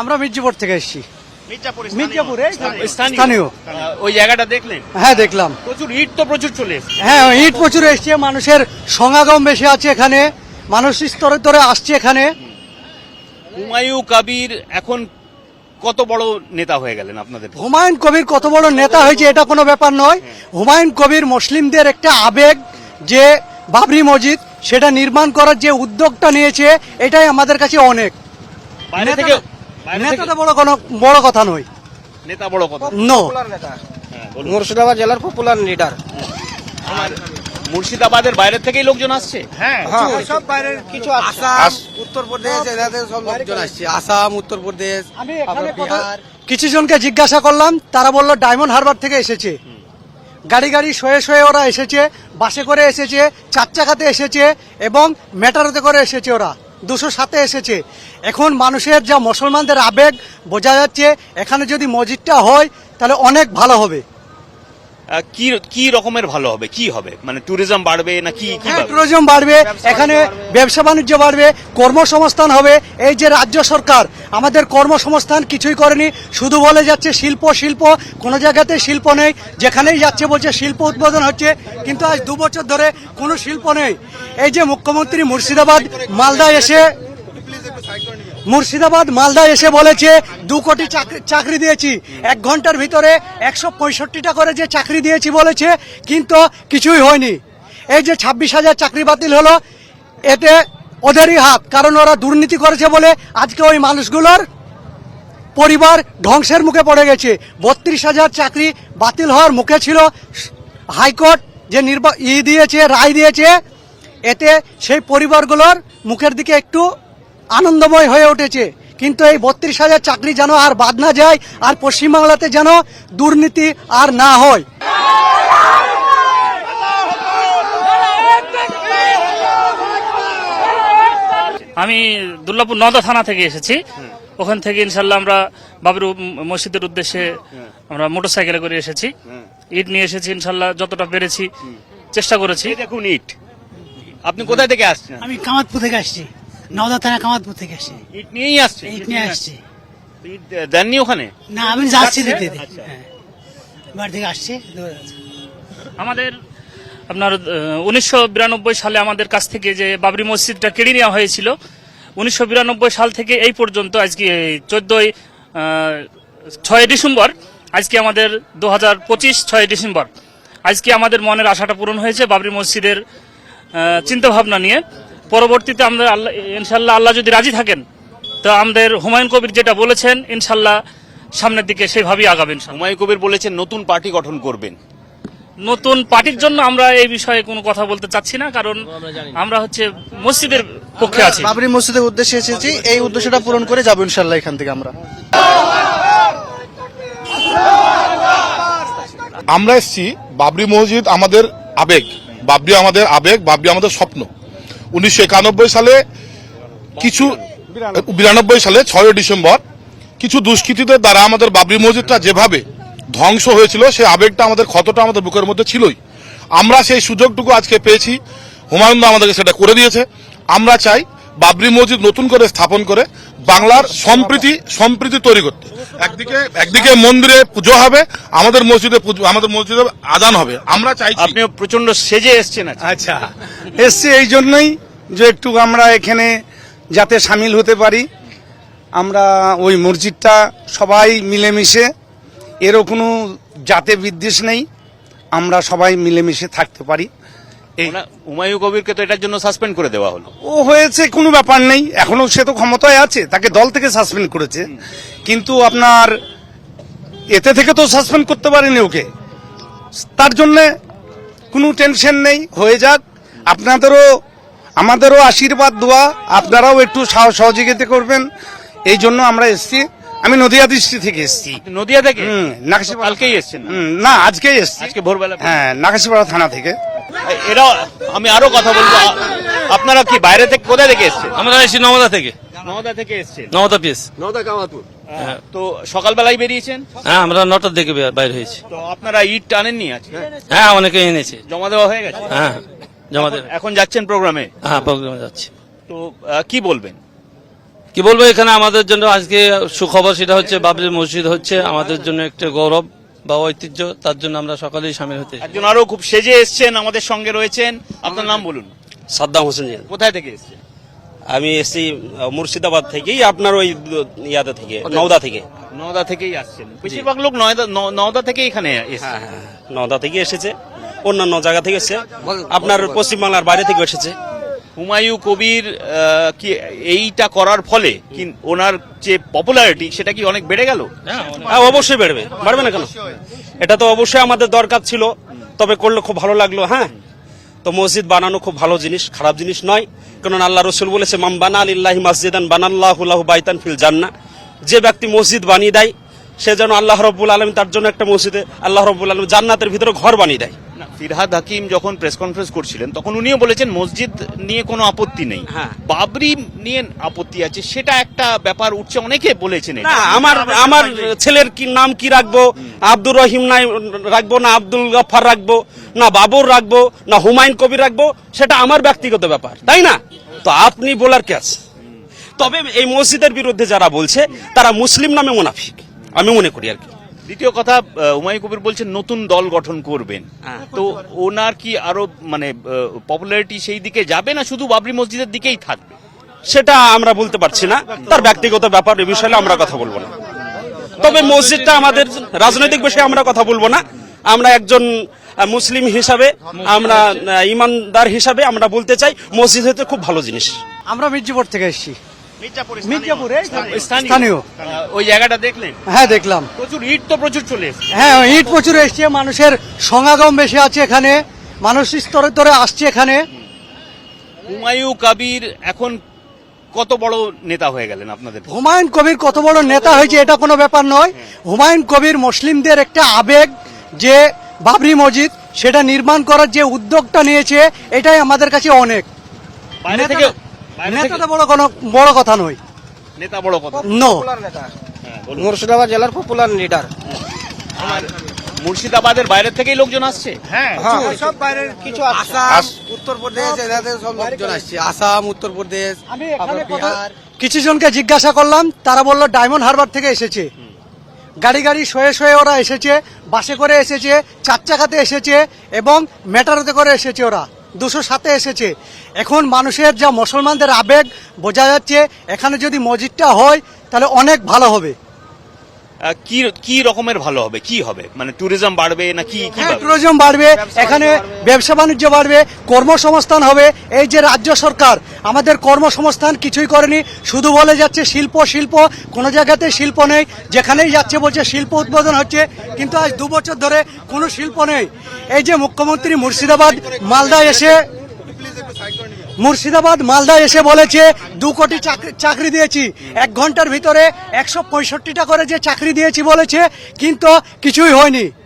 আমরা মির্জাপুর থেকে এসেছি। মির্জাপুর মির্জাপুরে স্থানীয়। স্থানীয়। ওই জায়গাটা দেখলেন? হ্যাঁ দেখলাম। প্রচুর ইট তো প্রচুর চলে হ্যাঁ ইট প্রচুর এসছে মানুষের সমাগম বেশি আছে এখানে। মানুষ স্তরে স্তরে আসছে এখানে। হুমায়ু কবির এখন কত বড় নেতা হয়ে গেলেন আপনাদের? হুমায়ুন কবির কত বড় নেতা হয়েছে এটা কোনো ব্যাপার নয়। হুমায়ুন কবির মুসলিমদের একটা আবেগ যে বাবরি মসজিদ সেটা নির্মাণ করার যে উদ্যোগটা নিয়েছে এটাই আমাদের কাছে অনেক। বাইরে থেকে নেতাটা- নেতাটা বড় কোনো বড় কথা নয়। নেতা বড় কথা। নো হ্যাঁ, মুর্শিদাবাদ জেলার পপুলার লিডার মুর্শিদাবাদের বাইরে থেকেই লোকজন আসছে? হ্যাঁ সব বাইরের কিছু আসাম উত্তরপ্রদেশ সব লোকজন আসছে। আসাম উত্তরপ্রদেশ কিছু জনকে জিজ্ঞাসা করলাম তারা বলল ডায়মন্ড হারবার থেকে এসেছে। গাড়ি গাড়ি শয়ে শয়ে ওরা এসেছে বাসে করে এসেছে চার চাকাতে এসেছে এবং মেটারোতে করে এসেছে ওরা। দুশো সাথে এসেছে। এখন মানুষের যা মুসলমানদের আবেগ বোঝা যাচ্ছে, এখানে যদি মসজিদটা হয়, তাহলে অনেক ভালো হবে। কি কি রকমের ভালো হবে? কি হবে? মানে ট্যুরিজম বাড়বে না কি কি হ্যাঁ? ট্যুরিজম বাড়বে এখানে ব্যবসা বাণিজ্য বাড়বে কর্মসংস্থান হবে। এই যে রাজ্য সরকার আমাদের কর্মসংস্থান কিছুই করেনি শুধু বলে যাচ্ছে শিল্প শিল্প কোনো জায়গাতে শিল্প নেই যেখানেই যাচ্ছে বলছে শিল্প উদ্বোধন হচ্ছে কিন্তু আজ দু বছর ধরে কোনো শিল্প নেই। এই যে মুখ্যমন্ত্রী মুর্শিদাবাদ মালদা এসে মুর্শিদাবাদ, মালদা এসে বলেছে, দু কোটি চাকরি দিয়েছি। এক ঘণ্টার ভিতরে একশো পঁয়ষট্টিটা করে যে চাকরি দিয়েছি বলেছে, কিন্তু কিছুই হয়নি। এই যে ছাব্বিশ হাজার চাকরি বাতিল হলো, এতে ওদেরই হাত, কারণ ওরা দুর্নীতি করেছে বলে আজকে ওই মানুষগুলোর পরিবার ধ্বংসের মুখে পড়ে গেছে। বত্রিশ হাজার চাকরি বাতিল হওয়ার মুখে ছিল হাইকোর্ট, যে নির্বা ই দিয়েছে, রায় দিয়েছে। এতে সেই পরিবারগুলোর মুখের দিকে একটু আনন্দময় হয়ে উঠেছে। কিন্তু এই বত্রিশ হাজার চাকরি যেন আর বাদ না যায় আর পশ্চিমবাংলাতে যেন দুর্নীতি আর না হয়। আমি দুর্গাপুর নদা থানা থেকে এসেছি। ওখান থেকে ইনশাল্লাহ আমরা বাবর মসজিদের উদ্দেশ্যে আমরা মোটরসাইকেলে করে এসেছি। ইট নিয়ে এসেছি ইনশাল্লাহ যতটা পেরেছি চেষ্টা করেছি। এই দেখুন ইট। আপনি কোথায় থেকে আসছেন? আমি কামাতপুর থেকে আসছি। নওদা থানা কামাতপুর থেকে আসছি। ইট নিয়েই আসছেন? ইট নিয়ে আসছি। ইট দেননি ওখানে? না আমি যাচ্ছি দিতে। আচ্ছা। হ্যাঁ। বাড়ি থেকে আসছি আমাদের আপনার উনিশশো বিরানব্বই সালে আমাদের কাছ থেকে যে বাবরি মসজিদটা কেড়ে নেওয়া হয়েছিল উনিশশো বিরানব্বই সাল থেকে এই পর্যন্ত আজকে চোদ্দই ছয় ডিসেম্বর আজকে আমাদের দু হাজার পঁচিশ ছয় ডিসেম্বর। আজকে আমাদের মনের আশাটা পূরণ হয়েছে বাবরি মসজিদের চিন্তা ভাবনা নিয়ে। পরবর্তীতে আমরা আল্লাহ ইনশাল্লাহ আল্লাহ যদি রাজি থাকেন তো আমাদের হুমায়ুন কবির যেটা বলেছেন ইনশাল্লাহ সামনের দিকে সেভাবেই আগাবেন হুমায়ু কবির বলেছেন নতুন পার্টি গঠন করবেন। নতুন পার্টির জন্য আমরা এই বিষয়ে কোনো কথা বলতে চাচ্ছি না কারণ আমরা হচ্ছে মসজিদের পক্ষে আছি। বাবরি মসজিদের উদ্দেশ্যে এসেছি এই উদ্দেশ্যটা পূরণ করে যাব ইনশাল্লাহ এখান থেকে আমরা। আমরা এসেছি বাবরি মসজিদ আমাদের আবেগ বাবরি আমাদের আবেগ বাবরি আমাদের স্বপ্ন। উনিশশো একানব্বই সালে কিছু, বিরানব্বই সালে ছয় ডিসেম্বর কিছু দুষ্কৃতীদের দ্বারা আমাদের বাবরি মসজিদটা যেভাবে ধ্বংস হয়েছিল, সে আবেগটা আমাদের, ক্ষতটা আমাদের বুকের মধ্যে ছিলই। আমরা সেই সুযোগটুকু আজকে পেয়েছি। হুমায়ুন আমাদেরকে সেটা করে দিয়েছে। আমরা চাই বাবরি মসজিদ নতুন করে স্থাপন করে বাংলার সম্প্রীতি সম্প্রীতি তৈরি করতে। একদিকে একদিকে মন্দিরে পুজো হবে আমাদের মসজিদে পুজো আমাদের মসজিদে আদান হবে। আমরা চাই আপনিও প্রচণ্ড সেজে এসছেন আচ্ছা। এসছে এই জন্যই যে একটু আমরা এখানে যাতে সামিল হতে পারি। আমরা ওই মসজিদটা সবাই মিলেমিশে এরও কোনো জাতে বিদ্বেষ নেই। আমরা সবাই মিলেমিশে থাকতে পারি। হুমায়ু কবিরকে তো এটার জন্য সাসপেন্ড করে দেওয়া হলো। ও হয়েছে কোনো ব্যাপার নেই। এখনও সে তো ক্ষমতায় আছে তাকে দল থেকে সাসপেন্ড করেছে। কিন্তু আপনার এতে থেকে তো সাসপেন্ড করতে পারেনি ওকে। তার জন্যে কোনো টেনশন নেই হয়ে যাক। আপনাদেরও আমাদেরও আশীর্বাদ দোয়া আপনারাও একটু সহযোগিতা করবেন। এই জন্য আমরা এসছি। আমি নদিয়া দৃষ্টি থেকে এসছি। নদিয়া থেকে? কালকেই এসছেন না আজকেই এসছি। আজকে ভোরবেলা হ্যাঁ নাকাশিপাড়া থানা থেকে। এরা আমি আরও কথা বলব। আপনারা কি বাইরে থেকে কোথায় থেকে এসছেন? আমরা এসেছি নওদা থেকে। নওদা থেকে এসছেন? নওদা পিস তো সকালবেলায় বেরিয়েছেন? হ্যাঁ আমরা নটার দিকে বাইর হয়েছি। তো আপনারা ইট টানেননি আজকে হ্যাঁ অনেকে এনেছে। জমা দেওয়া হয়ে গেছে? হ্যাঁ জমা দেবে এখন যাচ্ছেন প্রোগ্রামে? হ্যাঁ প্রোগ্রামে যাচ্ছি। তো কি বলবেন? কি বলব এখানে আমাদের জন্য আজকে সুখবর সেটা হচ্ছে বাবরি মসজিদ হচ্ছে। আমাদের জন্য একটা গৌরব। বা ঐতিহ্য তার জন্য আমরা সকলেই সামিল হতে একজন আরও খুব সেজে এসছেন আমাদের সঙ্গে রয়েছেন। আপনার নাম বলুন। সাদ্দাম হোসেন কোথায় থেকে এসছেন? আমি এসছি মুর্শিদাবাদ থেকেই আপনার ওই ইয়াদা থেকে নওদা থেকে। নওদা থেকেই আসছেন। বেশিরভাগ লোক নয়দা ন- নওদা থেকে এখানে হ্যাঁ হ্যাঁ নওদা থেকে এসেছে অন্যান্য জায়গা থেকে এসেছে। আপনার পশ্চিমবাংলার বাইরে থেকে এসেছে। হুমায়ু কবির কি এইটা করার ফলে কি ওনার যে পপুলারিটি সেটা কি অনেক বেড়ে গেল? হ্যাঁ অবশ্যই বেড়বে। বাড়বে না কেন? এটা তো অবশ্যই আমাদের দরকার ছিল। তবে করলে খুব ভালো লাগল হ্যাঁ? তো মসজিদ বানানো খুব ভালো জিনিস খারাপ জিনিস নয়। কারণ আল্লাহ রসুল বলেছে মাম বানা আলিল্লাহি মসজিদান বানাল্লাহুল্লাহু বাইতান ফিল জান্না যে ব্যক্তি মসজিদ বানিয়ে দেয় সে যেন আল্লাহ রব্বুল আলম তার জন্য একটা মসজিদে আল্লাহ রব্বুল আলম জান্নাতের ভিতরে ঘর বানিয়ে দেয়। ফিরহাদ হাকিম যখন প্রেস কনফারেন্স করছিলেন তখন উনিও বলেছেন মসজিদ নিয়ে কোনো আপত্তি নেই। হ্যাঁ। বাবরি নিয়ে আপত্তি আছে সেটা একটা ব্যাপার উঠছে। অনেকে বলেছেন না আমার আমার ছেলের কি নাম কি রাখব? আব্দুর রহিম নাই রাখব না আব্দুল গফার রাখব না বাবর রাখব না হুমায়ুন কবির রাখব? সেটা আমার ব্যক্তিগত ব্যাপার তাই না? তো আপনি বলার কে আছে? তবে এই মসজিদের বিরুদ্ধে যারা বলছে তারা মুসলিম নামে মুনাফিক। আমি মনে করি আর কি। দ্বিতীয় কথা আহ, হুমায়ুন কবির বলছেন নতুন দল গঠন করবেন। হ্যাঁ। তো ওনার কি আরও মানে পপুলারিটি সেই দিকে যাবে না শুধু বাবরি মসজিদের দিকেই থাকবে? সেটা আমরা বলতে পারছি না। তার ব্যক্তিগত ব্যাপার এ বিষয়ে আমরা কথা বলব না। তবে মসজিদটা আমাদের রাজনৈতিক বিষয়ে আমরা কথা বলব না। আমরা একজন মুসলিম হিসাবে আমরা ইমানদার হিসাবে আমরা বলতে চাই মসজিদ হচ্ছে খুব ভালো জিনিস। আমরা মির্জিপুর থেকে এসেছি। মির্জাপুর স্থানীয়। স্থানীয়। ওই জায়গাটা দেখলেন? হ্যাঁ দেখলাম। প্রচুর ইট তো প্রচুর চলে হ্যাঁ ইট প্রচুর এসছে মানুষের সমাগম বেশি আছে এখানে মানুষ স্তরে স্তরে আসছে এখানে। হুমায়ু কবির এখন কত বড় নেতা হয়ে গেলেন আপনাদের? হুমায়ুন কবির কত বড় নেতা হয়েছে এটা কোনো ব্যাপার নয়। হুমায়ুন কবির মুসলিমদের একটা আবেগ যে বাবরি মসজিদ সেটা নির্মাণ করার যে উদ্যোগটা নিয়েছে এটাই আমাদের কাছে অনেক। বাইরে থেকে নেতাটা বড় কোনো বড় কথা নয়। নেতা বড় কথা। নো মুর্শিদাবাদ জেলার পপুলার লিডার মুর্শিদাবাদের বাইরে থেকেই লোকজন আসছে? হ্যাঁ সব বাইরের কিছু আসাম উত্তরপ্রদেশ এদের সব লোকজন আসছে। আসাম উত্তরপ্রদেশ আমি এখানে কথা বিহার। কিছু জনকে জিজ্ঞাসা করলাম তারা বলল ডায়মন্ড হারবার থেকে এসেছে। গাড়ি গাড়ি শয়ে শয়ে ওরা এসেছে বাসে করে এসেছে চার চাকাতে এসেছে এবং মেটারোতে করে এসেছে ওরা। দুশো সাথে এসেছে। এখন মানুষের যা মুসলমানদের আবেগ, বোঝা যাচ্ছে এখানে যদি মসজিদটা হয়, তাহলে অনেক ভালো হবে। কি কি রকমের ভালো হবে? কি হবে? মানে ট্যুরিজম বাড়বে না কি কি হ্যাঁ? ট্যুরিজম বাড়বে এখানে ব্যবসা বাণিজ্য বাড়বে কর্মসংস্থান হবে। এই যে রাজ্য সরকার আমাদের কর্মসংস্থান কিছুই করেনি শুধু বলে যাচ্ছে শিল্প শিল্প কোনো জায়গাতে শিল্প নেই যেখানেই যাচ্ছে বলছে শিল্প উদ্বোধন হচ্ছে কিন্তু আজ দু বছর ধরে কোনো শিল্প নেই। এই যে মুখ্যমন্ত্রী মুর্শিদাবাদ মালদা এসে মুর্শিদাবাদ, মালদা এসে বলেছে, দু কোটি চাকরি- দিয়েছি। এক ঘণ্টার ভিতরে একশো পঁয়ষট্টিটা করে যে চাকরি দিয়েছি বলেছে, কিন্তু কিছুই হয়নি।